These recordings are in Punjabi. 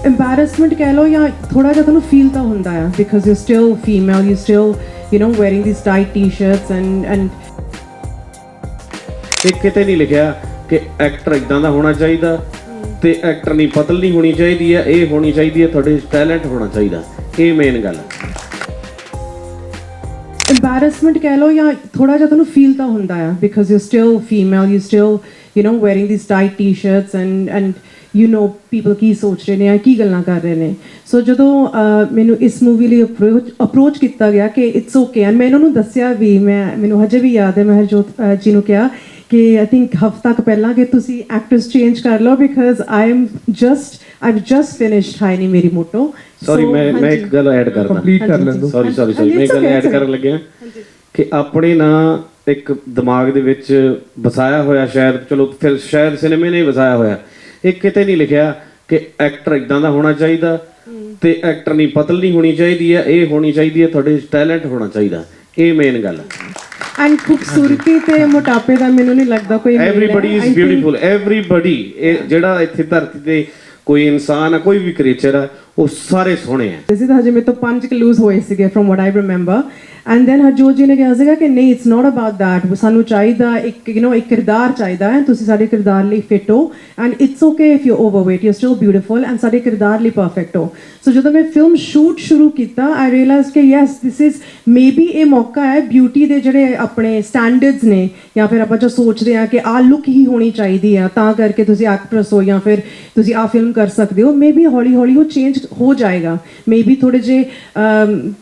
embarrassment ਕਹਿ ਲਓ ਜਾਂ ਥੋੜਾ ਜਿਹਾ ਤੁਹਾਨੂੰ ਫੀਲ ਤਾਂ ਹੁੰਦਾ ਆ because you still female you still you know wearing these tight t-shirts and and ਇਹ ਕਿਤੇ ਨਹੀਂ ਲਿਖਿਆ ਕਿ ਐਕਟਰ ਇਦਾਂ ਦਾ ਹੋਣਾ ਚਾਹੀਦਾ ਤੇ ਐਕਟਰ ਨਹੀਂ ਪਤਲੀ ਹੋਣੀ ਚਾਹੀਦੀ ਹੈ ਇਹ ਹੋਣੀ ਚਾਹੀਦੀ ਹੈ ਤੁਹਾਡੇ ਟੈਲੈਂਟ ਹੋਣਾ ਚਾਹੀਦਾ ਇਹ ਮੇਨ ਗੱਲ ਹੈ embarrassment ਕਹਿ ਲਓ ਜਾਂ ਥੋੜਾ ਜਿਹਾ ਤੁਹਾਨੂੰ ਫੀਲ ਤਾਂ ਹੁੰਦਾ ਆ because you still female you still you know wearing these tight t-shirts and and you know people ਕੀ ਸੋਚ ਰਹੇ ਨੇ ਜਾਂ ਕੀ ਗੱਲਾਂ ਕਰ ਰਹੇ ਨੇ। ਸੋ ਜਦੋਂ ਮੈਨੂੰ ਇਸ ਮੂਵੀ ਲਈ ਅਪਰੋਚ ਕੀਤਾ ਗਿਆ ਕਿ ਇਟਸ ਓਕੇ ਐਂਡ ਮੈਂ ਇਹਨਾਂ ਨੂੰ ਦੱਸਿਆ ਵੀ ਮੈਂ ਮੈਨੂੰ ਹਜੇ ਵੀ ਯਾਦ ਹੈ ਮੈਂ ਹਰਜੋਤ ਜੀ ਨੂੰ ਕਿਹਾ ਕਿ ਆਈ ਥਿੰਕ ਹਫਤਾ ਕੁ ਪਹਿਲਾਂ ਕਿ ਤੁਸੀਂ ਐਕਟਰਸ ਚੇਂਜ ਕਰ ਲਓ because I am just I've just finished high ਨੀ ਮੇਰੀ ਮੋਟੋ ਸੌਰੀ ਮੈਂ ਮੈਂ ਇੱਕ ਗੱਲ ਐਡ ਕਰਦਾ। ਕੰਪਲੀਟ ਕਰ ਲੈਂਦੋ ਸੌਰੀ ਸੌਰੀ ਸੌਰੀ ਮੈਂ ਇੱਕ ਗੱਲ ਐਡ ਕਰਨ ਲੱਗਿਆ ਕਿ ਆਪਣੇ ਨਾ ਇੱਕ ਦਿਮਾਗ ਦੇ ਵਿੱਚ ਵਸਾਇਆ ਹੋਇਆ ਸ਼ਾਇਦ ਚਲੋ ਫਿਰ ਸ਼ਾਇਦ ਸਿਨੇਮੇ ਨੇ ਵਸਾਇਆ ਹੋਇਆ। ਇਹ ਕਿਤੇ ਨਹੀਂ ਲਿਖਿਆ ਕਿ ਐਕਟਰ ਇਦਾਂ ਦਾ ਹੋਣਾ ਚਾਹੀਦਾ ਤੇ ਐਕਟਰ ਨਹੀਂ ਪਤਲੀ ਹੋਣੀ ਚਾਹੀਦੀ ਹੈ ਇਹ ਹੋਣੀ ਚਾਹੀਦੀ ਹੈ ਤੁਹਾਡੇ ਟੈਲੈਂਟ ਹੋਣਾ ਚਾਹੀਦਾ। ਇਹ ਮੇਨ ਗੱਲ ਹੈ। ਐਂਡ ਖੂਬਸੂਰਤੀ ਤੇ ਮੋਟਾਪੇ ਦਾ ਮੈਨੂੰ ਨਹੀਂ ਲੱਗਦਾ ਕੋਈ। ਐਵਰੀਬਾਡੀ ਇਜ਼ ਬਿਊਟੀਫੁਲ ਐਵਰੀਬਾਡੀ ਜਿਹੜਾ ਇੱਥੇ ਧਰਤੀ ਤੇ ਕੋਈ ਇਨਸਾਨ ਹੈ ਕੋਈ ਵੀ ਕ੍ਰੀਏਚਰ ਹੈ ਉਹ ਸਾਰੇ ਸੋਹਣੇ ਆ this is ਹਜੇ ਮੇਰੇ ਤੋਂ ਪੰਜ ਕਿਲੋਜ਼ ਹੋਏ ਸੀਗੇ from what I remember and then Harjot ji ਨੇ ਕਿਹਾ ਸੀਗਾ ਕਿ ਨਹੀਂ ਇਟਸ ਨਾਟ ਅਬਾਊਟ ਦੈਟ ਸਾਨੂੰ ਚਾਹੀਦਾ ਇੱਕ ਯੂ نو ਇੱਕ ਕਿਰਦਾਰ ਚਾਹੀਦਾ ਹੈ। ਤੁਸੀਂ ਸਾਡੇ ਕਿਰਦਾਰ ਲਈ ਫਿਟ ਹੋ। And it's okay if you overweight you still beautiful and ਸਾਡੇ ਕਿਰਦਾਰ ਲਈ ਪਰਫੈਕਟ ਹੋ। ਸੋ ਜਦੋਂ ਮੈਂ ਫਿਲਮ ਸ਼ੂਟ ਸ਼ੁਰੂ ਕੀਤਾ ਆਈ ਰੀਅਲਾਈਜ਼ ਕਿ ਯੈਸ ਥਿਸ ਇਜ਼ ਮੇਬੀ ਇਹ ਮੌਕਾ ਹੈ ਬਿਊਟੀ ਦੇ ਜਿਹੜੇ ਆਪਣੇ ਸਟੈਂਡਰਡਸ ਨੇ। ਜਾਂ ਫਿਰ ਆਪਾਂ ਜੋ ਸੋਚਦੇ ਆ ਕਿ ਆ ਲੁੱਕ ਹੀ ਹੋਣੀ ਚਾਹੀਦੀ ਆ, ਤਾਂ ਕਰਕੇ ਤੁਸੀਂ ਐਕਟਰਸ ਹੋ ਜਾਂ ਫਿਰ ਤੁਸੀਂ ਆ ਫਿਲਮ ਕਰ ਸਕਦੇ ਹੋ। ਮੇਬੀ ਹੌਲੀ ਹੌਲੀ ਉਹ ਚੇਂਜ ਹੋ ਜਾਏਗਾ। ਮੇਬੀ ਥੋੜੇ ਜੇ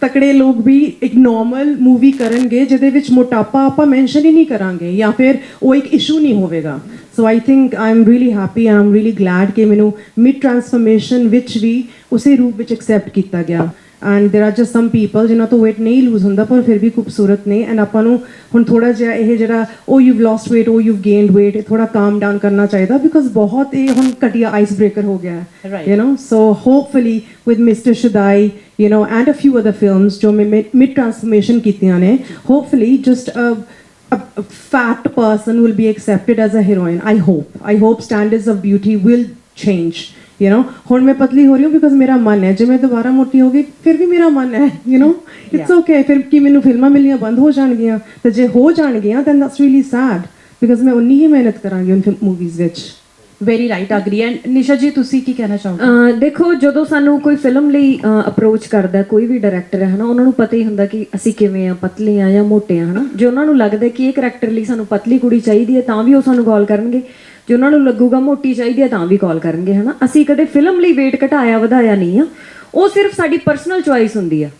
ਤਕੜੇ ਲੋਕ ਵੀ ਇੱਕ ਨਾਰਮਲ ਮੂਵੀ ਕਰਨਗੇ, ਜਿਹਦੇ ਵਿੱਚ ਮੋਟਾਪਾ ਆਪਾਂ ਮੈਂਸ਼ਨ ਹੀ ਨਹੀਂ ਕਰਾਂਗੇ, ਜਾਂ ਫਿਰ ਉਹ ਇੱਕ ਇਸ਼ੂ ਨਹੀਂ ਹੋਵੇਗਾ। So I think I am really happy I am really glad ਕਿ ਮੈਨੂੰ ਮਿਡ ਟਰਾਂਸਫਰਮੇਸ਼ਨ ਵਿੱਚ ਵੀ ਉਸੇ ਰੂਪ ਵਿੱਚ ਐਕਸੈਪਟ ਕੀਤਾ ਗਿਆ। and there are just some people ਜਿਨ੍ਹਾਂ ਤੋਂ weight ਨਹੀਂ ਲੂਜ਼ ਹੁੰਦਾ ਪਰ ਫਿਰ ਵੀ ਖੂਬਸੂਰਤ ਨੇ ਐਂਡ ਆਪਾਂ ਨੂੰ ਹੁਣ ਥੋੜਾ ਜਿਹਾ ਇਹ ਜਿਹੜਾ ਉਹ ਯੂਵ ਲੋਸਟ weight ਉਹ ਯੂਵ ਗੇਨਡ weight ਇਹ ਥੋੜਾ ਕਾਮ ਡਾਊਨ ਕਰਨਾ ਚਾਹੀਦਾ ਬਿਕਾਜ਼ ਬਹੁਤ ਇਹ ਹੁਣ ਘਟੀਆ ਆਈਸ ਬ੍ਰੇਕਰ ਹੋ ਗਿਆ ਹੈ you know so hopefully with mister Shudai you know and a few other films ਜੋ ਮੈਂ ਮਿਡ ਟਰਾਂਸਫਰਮੇਸ਼ਨ ਕੀਤੀਆਂ ਨੇ hopefully just a, a fat person will be accepted as a heroine i hope i hope standards of beauty will change You know? ਹੁਣ ਮੈਂ ਪਤਲੀ ਹੋ ਰਹੀ ਹਾਂ ਬਿਕਾਜ਼ ਮੇਰਾ ਮਨ ਹੈ। ਜੇ ਮੈਂ ਦੁਬਾਰਾ ਮੋਟੀ ਹੋ ਗਈ ਫਿਰ ਵੀ ਮੇਰਾ ਮਨ ਹੈ। You know? It's okay ਫਿਰ ਕੀ ਮੈਨੂੰ ਫਿਲਮਾਂ ਮਿਲਣੀਆਂ ਬੰਦ ਹੋ ਜਾਣਗੀਆਂ। ਤੇ ਜੇ ਹੋ ਜਾਣਗੀਆਂ then that's really sad because ਮੈਂ ਉਨੀ ਹੀ ਮਿਹਨਤ ਕਰਾਂਗੀ ਉਹਨਾਂ ਮੂਵੀਜ਼ ਵਿੱਚ। Very right agree and Nisha ji, ਤੁਸੀਂ ਕੀ ਕਹਿਣਾ ਚਾਹੋਗੇ? ਦੇਖੋ, ਜਦੋਂ ਸਾਨੂੰ ਕੋਈ ਫਿਲਮ ਲਈ ਅਪਰੋਚ ਕਰਦਾ, ਕੋਈ ਵੀ ਡਾਇਰੈਕਟਰ ਹੈ, ਹਨਾ, ਉਹਨਾਂ ਨੂੰ ਪਤਾ ਹੀ ਹੁੰਦਾ ਕਿ ਅਸੀਂ ਕਿਵੇਂ ਆ, ਪਤਲੇ ਆ ਜਾਂ ਮੋਟੇ ਆ, ਹਨਾ। ਜੇ ਉਹਨਾਂ ਨੂੰ ਲੱਗਦਾ ਕਿ ਇਹ ਕਰੈਕਟਰ ਲਈ ਸਾਨੂੰ ਪਤਲੀ ਕੁੜੀ ਚਾਹੀਦੀ ਹੈ, ਤਾਂ ਵੀ ਉਹ ਸਾਨੂੰ ਕਾਲ ਕਰਨਗੇ। ਜੇ ਉਹਨਾਂ ਨੂੰ ਲੱਗੂਗਾ ਮੋਟੀ ਚਾਹੀਦੀ ਹੈ, ਤਾਂ ਵੀ ਕਾਲ ਕਰਨਗੇ, ਹਨਾ। ਅਸੀਂ ਕਦੇ ਫਿਲਮ ਲਈ weight ਘਟਾਇਆ, ਵਧਾਇਆ ਨਹੀਂ ਆ। ਉਹ ਸਿਰਫ ਸਾਡੀ ਪਰਸਨਲ ਚੁਆਇਸ ਹੁੰਦੀ ਆ।